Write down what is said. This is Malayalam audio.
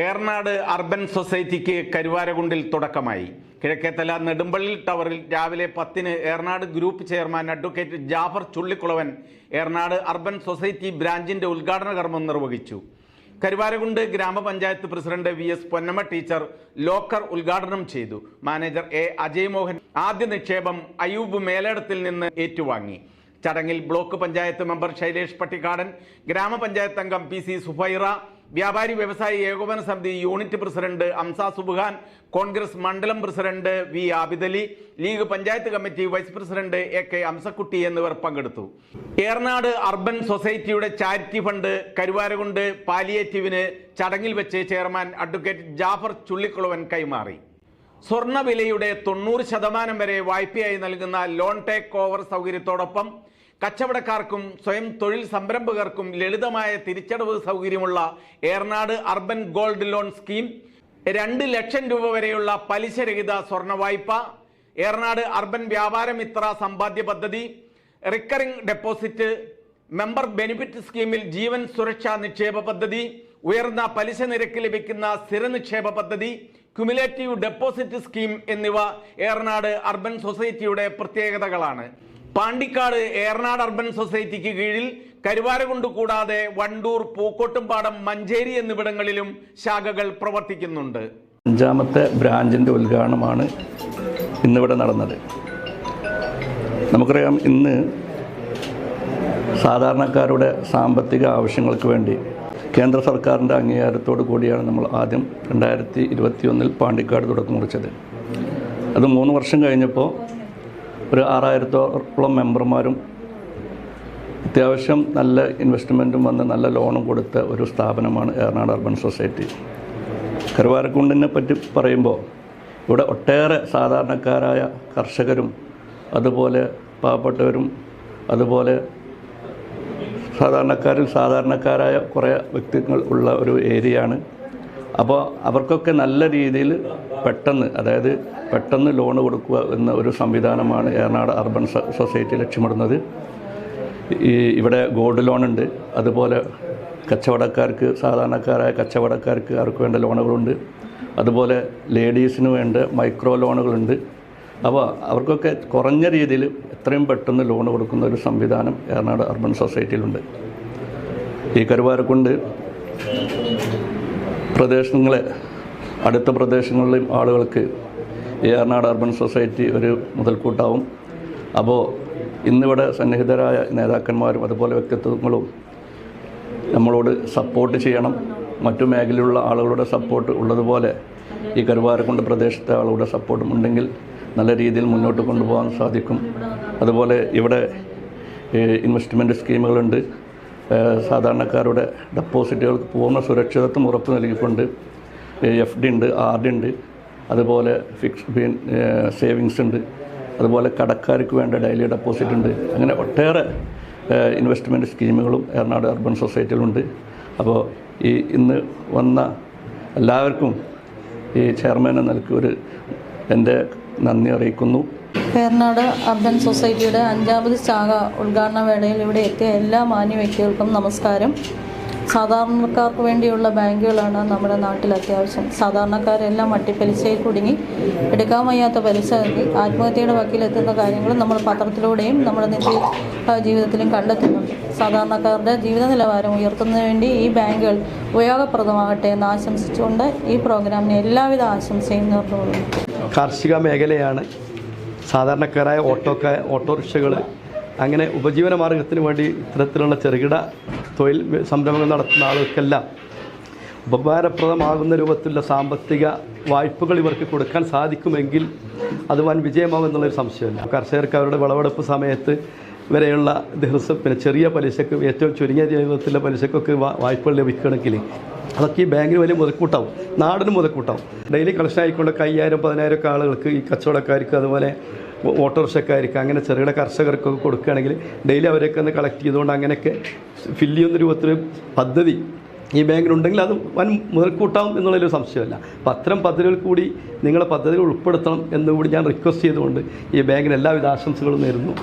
ഏർനാട് അർബൻ സൊസൈറ്റിക്ക് കരുവാരകുണ്ടിൽ തുടക്കമായി. കിഴക്കേത്തല നെടുമ്പള്ളി ടവറിൽ രാവിലെ പത്തിന് Ernad group chairman advocate Jafar Chullikkulavan Ernad urban society ബ്രാഞ്ചിന്റെ ഉദ്ഘാടന കർമ്മം നിർവഹിച്ചു. കരുവാരകുണ്ട് ഗ്രാമപഞ്ചായത്ത് president V S Ponnamma teacher locker ഉദ്ഘാടനം ചെയ്തു. മാനേജർ എ അജയ് മോഹൻ ആദ്യ നിക്ഷേപം അയൂബ് മേലേടത്തിൽ നിന്ന് ഏറ്റുവാങ്ങി. ചടങ്ങിൽ ബ്ലോക്ക് പഞ്ചായത്ത് മെമ്പർ ശൈലേഷ് പട്ടിക്കാടൻ ഗ്രാമപഞ്ചായത്ത് അംഗം പി സി സുഫൈറ വ്യാപാരി വ്യവസായി ഏകോപന സമിതി യൂണിറ്റ് പ്രസിഡന്റ് അംസ സുബുഖാൻ കോൺഗ്രസ് മണ്ഡലം president V Abidali league panchayat committee vice president A K Amsakutty എന്നിവർ പങ്കെടുത്തു. ഏർനാട് അർബൻ സൊസൈറ്റിയുടെ ചാരിറ്റി ഫണ്ട് കരുവാരകുണ്ട് പാലിയേറ്റീവിന് ചടങ്ങിൽ വെച്ച് ചെയർമാൻ അഡ്വക്കേറ്റ് ജാഫർ ചുള്ളിക്കുളവൻ കൈമാറി. സ്വർണവിലയുടെ തൊണ്ണൂറ് ശതമാനം വരെ വായ്പയായി നൽകുന്ന ലോൺ ടേക്ക് ഓവർ സൗകര്യത്തോടൊപ്പം കച്ചവടക്കാർക്കും സ്വയം തൊഴിൽ സംരംഭകർക്കും ലളിതമായ തിരിച്ചടവ് സൗകര്യമുള്ള Ernad urban gold loan scheme രണ്ട് ലക്ഷം രൂപ വരെയുള്ള പലിശരഹിത സ്വർണ വായ്പ ഏർനാട് അർബൻ വ്യാപാര മിത്ര സമ്പാദ്യ പദ്ധതി റിക്കറിംഗ് ഡെപ്പോസിറ്റ് മെമ്പർ ബെനിഫിറ്റ് സ്കീമിൽ ജീവൻ സുരക്ഷാ നിക്ഷേപ പദ്ധതി ഉയർന്ന പലിശ നിരക്ക് ലഭിക്കുന്ന സ്ഥിര നിക്ഷേപ പദ്ധതി ക്യുമുലേറ്റീവ് ഡെപ്പോസിറ്റ് സ്കീം എന്നിവ ഏർനാട് അർബൻ സൊസൈറ്റിയുടെ പ്രത്യേകതകളാണ്. പാണ്ടിക്കാട് ഏറനാട് അർബൻ സൊസൈറ്റിക്ക് കീഴിൽ കരുവാരകുണ്ട് കൂടാതെ വണ്ടൂർ പൂക്കോട്ടുംപാടം മഞ്ചേരി എന്നിവിടങ്ങളിലും ശാഖകൾ പ്രവർത്തിക്കുന്നുണ്ട്. അഞ്ചാമത്തെ ബ്രാഞ്ചിന്റെ ഉദ്ഘാടനമാണ് ഇന്നിവിടെ നടന്നത്. നമുക്കറിയാം ഇന്ന് സാധാരണക്കാരുടെ സാമ്പത്തിക ആവശ്യങ്ങൾക്ക് വേണ്ടി കേന്ദ്ര സർക്കാരിന്റെ അംഗീകാരത്തോടു കൂടിയാണ് നമ്മൾ ആദ്യം രണ്ടായിരത്തി ഇരുപത്തിയൊന്നിൽ പാണ്ടിക്കാട് തുടക്കം കുറിച്ചത്. അത് മൂന്ന് വർഷം കഴിഞ്ഞപ്പോൾ ഒരു ആറായിരത്തോളം മെമ്പർമാരും അത്യാവശ്യം നല്ല ഇൻവെസ്റ്റ്മെന്റും വന്ന് നല്ല ലോണും കൊടുത്ത ഒരു സ്ഥാപനമാണ് ഏറനാട് അർബൻ സൊസൈറ്റി കരുവാരക്കുണ്ടിനെ പറ്റി പറയുമ്പോൾ ഇവിടെ ഒട്ടേറെ സാധാരണക്കാരായ കർഷകരും അതുപോലെ പാവപ്പെട്ടവരും അതുപോലെ സാധാരണക്കാരിൽ സാധാരണക്കാരായ കുറേ വ്യക്തികൾ ഉള്ള ഒരു ഏരിയയാണ് അപ്പോൾ അവർക്കൊക്കെ നല്ല രീതിയിൽ പെട്ടെന്ന് അതായത് പെട്ടെന്ന് ലോൺ കൊടുക്കുക എന്ന ഒരു സംവിധാനമാണ് ഏറനാട് അർബൻ സൊസൈറ്റി ലക്ഷ്യമിടുന്നത്. ഈ ഇവിടെ ഗോൾഡ് ലോൺ ഉണ്ട് അതുപോലെ കച്ചവടക്കാർക്ക് സാധാരണക്കാരായ കച്ചവടക്കാർക്ക് അവർക്ക് വേണ്ട ലോണുകളുണ്ട്. അതുപോലെ ലേഡീസിന് വേണ്ട മൈക്രോ ലോണുകളുണ്ട്. അപ്പോൾ അവർക്കൊക്കെ കുറഞ്ഞ രീതിയിൽ എത്രയും പെട്ടെന്ന് ലോൺ കൊടുക്കുന്ന ഒരു സംവിധാനം ഏറനാട് അർബൻ സൊസൈറ്റിയിലുണ്ട്. ഈ കരുവാരക്കുണ്ട് പ്രദേശങ്ങളെ അടുത്ത പ്രദേശങ്ങളിലെയും ആളുകൾക്ക് ഏറനാട് അർബൻ സൊസൈറ്റി ഒരു മുതൽക്കൂട്ടാവും. അപ്പോൾ ഇന്നിവിടെ സന്നിഹിതരായ നേതാക്കന്മാരും അതുപോലെ വ്യക്തിത്വങ്ങളും നമ്മളോട് സപ്പോർട്ട് ചെയ്യണം. മറ്റു മേഖലയിലുള്ള ആളുകളുടെ സപ്പോർട്ട് ഉള്ളതുപോലെ ഈ കരുവാരക്കുണ്ട് പ്രദേശത്തെ ആളുകളുടെ സപ്പോർട്ടും ഉണ്ടെങ്കിൽ നല്ല രീതിയിൽ മുന്നോട്ട് കൊണ്ടുപോകാൻ സാധിക്കും. അതുപോലെ ഇവിടെ ഇൻവെസ്റ്റ്മെന്റ് സ്കീമുകളുണ്ട് സാധാരണക്കാരുടെ ഡെപ്പോസിറ്റുകൾക്ക് പൂർണ സുരക്ഷിതത്വം ഉറപ്പ് നൽകിക്കൊണ്ട് എഫ് ഡി ഉണ്ട് ആർ ഡി ഉണ്ട്. അതുപോലെ ഫിക്സ് സേവിങ്സ് ഉണ്ട്. അതുപോലെ കടക്കാർക്ക് വേണ്ട ഡെയിലി ഡെപ്പോസിറ്റ് ഉണ്ട്. അങ്ങനെ ഒട്ടേറെ ഇൻവെസ്റ്റ്മെന്റ് സ്കീമുകളും എറണാട് അർബൻ സൊസൈറ്റിയിലുണ്ട് അപ്പോൾ ഈ ഇന്ന് വന്ന എല്ലാവർക്കും ഈ ചെയർമാൻ എന്ന നിലയ്ക്ക് ഒരു എന്റെ നന്ദി അറിയിക്കുന്നു. എറണാട് അർബൻ സൊസൈറ്റിയുടെ അഞ്ചാമത് ശാഖ ഉദ്ഘാടന വേളയിൽ ഇവിടെ എത്തിയ എല്ലാ മാന്യ വ്യക്തികൾക്കും നമസ്കാരം. സാധാരണക്കാർക്ക് വേണ്ടിയുള്ള ബാങ്കുകളാണ് നമ്മുടെ നാട്ടിൽ അത്യാവശ്യം. സാധാരണക്കാരെല്ലാം വട്ടിപ്പലിശയിൽ കുടുങ്ങി എടുക്കാൻ വയ്യാത്ത പലിശ ആത്മഹത്യയുടെ വക്കീലെത്തുന്ന കാര്യങ്ങൾ നമ്മൾ പത്രത്തിലൂടെയും നമ്മുടെ നിത്യ ജീവിതത്തിലും കണ്ടെത്തുന്നുണ്ട്. സാധാരണക്കാരുടെ ജീവിത നിലവാരം ഉയർത്തുന്നതിന് വേണ്ടി ഈ ബാങ്കുകൾ ഉപയോഗപ്രദമാകട്ടെ എന്ന് ആശംസിച്ചുകൊണ്ട് ഈ പ്രോഗ്രാമിന് എല്ലാവിധ ആശംസയും നേർന്നുകൊള്ളുന്നു. കാർഷിക മേഖലയാണ് സാധാരണക്കാരായ ഓട്ടോക്കാർ ഓട്ടോറിക്ഷകൾ അങ്ങനെ ഉപജീവന മാർഗത്തിന് വേണ്ടി ഇത്തരത്തിലുള്ള ചെറുകിട തൊഴിൽ സംരംഭങ്ങൾ നടത്തുന്ന ആളുകൾക്കെല്ലാം ഉപകാരപ്രദമാകുന്ന രൂപത്തിലുള്ള സാമ്പത്തിക വായ്പകൾ ഇവർക്ക് കൊടുക്കാൻ സാധിക്കുമെങ്കിൽ അത് വൻ വിജയമാകുമെന്നുള്ളൊരു സംശയമില്ല. കർഷകർക്ക് അവരുടെ വിളവെടുപ്പ് സമയത്ത് വരെയുള്ള ദിവസം പിന്നെ ചെറിയ പലിശക്ക് ഏറ്റവും ചുരുങ്ങിയ ജീവിതത്തിലെ പലിശക്കൊക്കെ വായ്പകൾ ലഭിക്കണമെങ്കിൽ അതൊക്കെ ഈ ബാങ്കിന് വലിയ മുതൽക്കൂട്ടാവും. നാടിന് മുതൽക്കൂട്ടാവും. ഡെയിലി കളക്ഷൻ ആയിക്കൊണ്ട് കയ്യായിരം പതിനായിരം ഒക്കെ ആളുകൾക്ക് ഈ കച്ചവടക്കാർക്ക് അതുപോലെ ഓട്ടോറിക്ഷക്കാർക്ക് അങ്ങനെ ചെറുകിട കർഷകർക്കൊക്കെ കൊടുക്കുകയാണെങ്കിൽ ഡെയിലി അവരൊക്കെ ഒന്ന് കളക്ട് ചെയ്തുകൊണ്ട് അങ്ങനെയൊക്കെ ഫില്ല് ചെയ്യുന്ന രൂപത്തിൽ പദ്ധതി ഈ ബാങ്കിലുണ്ടെങ്കിൽ അത് വൻ മുതൽക്കൂട്ടാവും എന്നുള്ളൊരു സംശയമല്ല. അപ്പം അത്തരം പദ്ധതികൾ കൂടി നിങ്ങളെ പദ്ധതികൾ ഉൾപ്പെടുത്തണം എന്നുകൂടി ഞാൻ റിക്വസ്റ്റ് ചെയ്തുകൊണ്ട് ഈ ബാങ്കിന് എല്ലാവിധ ആശംസകളും നേരുന്നു.